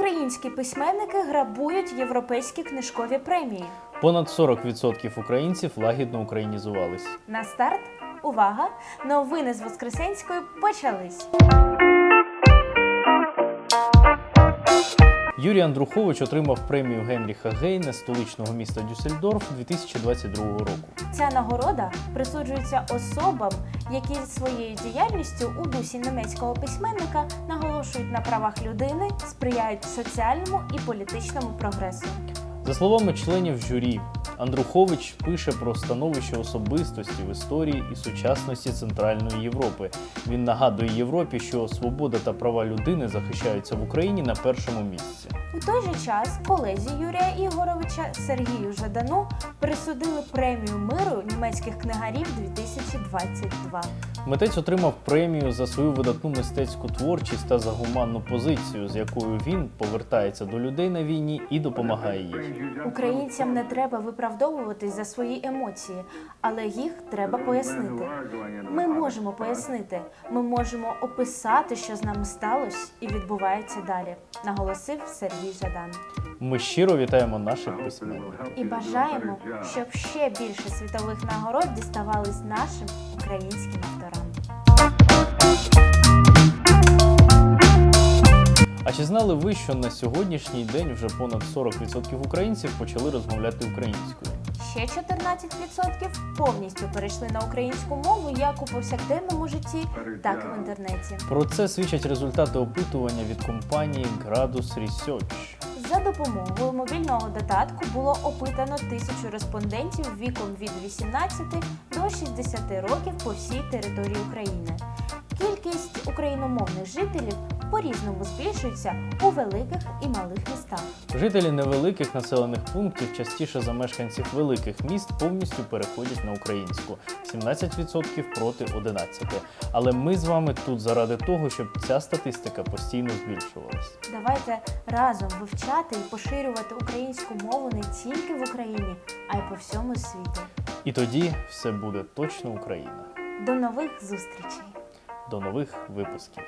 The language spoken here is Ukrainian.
Українські письменники грабують європейські книжкові премії. Понад 40% українців лагідно українізувались. На старт увага! Новини з Воскресенської почались. Юрій Андрухович отримав премію Генріха Гейне столичного міста Дюссельдорф 2022 року. Ця нагорода присуджується особам, які своєю діяльністю у дусі німецького письменника наголошують на правах людини, сприяють соціальному і політичному прогресу. За словами членів журі, Андрухович пише про становище особистості в історії і сучасності Центральної Європи. Він нагадує Європі, що свобода та права людини захищаються в Україні на першому місці. У той же час колезі Юрія Ігоровича Сергію Жадану присудили премію миру німецьких книгарів 2022. Митець отримав премію за свою видатну мистецьку творчість та за гуманну позицію, з якою він повертається до людей на війні і допомагає їй. Українцям не треба виправдовуватись за свої емоції, але їх треба пояснити. Ми можемо пояснити, ми можемо описати, що з нами сталося і відбувається далі, наголосив Сергій Жадан. Ми щиро вітаємо наших письменників. І бажаємо, щоб ще більше світових нагород діставались нашим українським авторам. А чи знали ви, що на сьогоднішній день вже понад 40% українців почали розмовляти українською? Ще 14% повністю перейшли на українську мову як у повсякденному житті, так і в інтернеті. Про це свідчать результати опитування від компанії Gradus Research. За допомогою мобільного додатку було опитано тисячу респондентів віком від 18 до 60 років по всій території України. Кількість україномовних жителів по-різному збільшується у великих і малих містах. Жителі невеликих населених пунктів частіше за мешканців великих міст повністю переходять на українську 17% проти 11%. Але ми з вами тут заради того, щоб ця статистика постійно збільшувалась. Давайте разом вивчати і поширювати українську мову не тільки в Україні, а й по всьому світу. І тоді все буде точно Україна. До нових зустрічей! До нових випусків.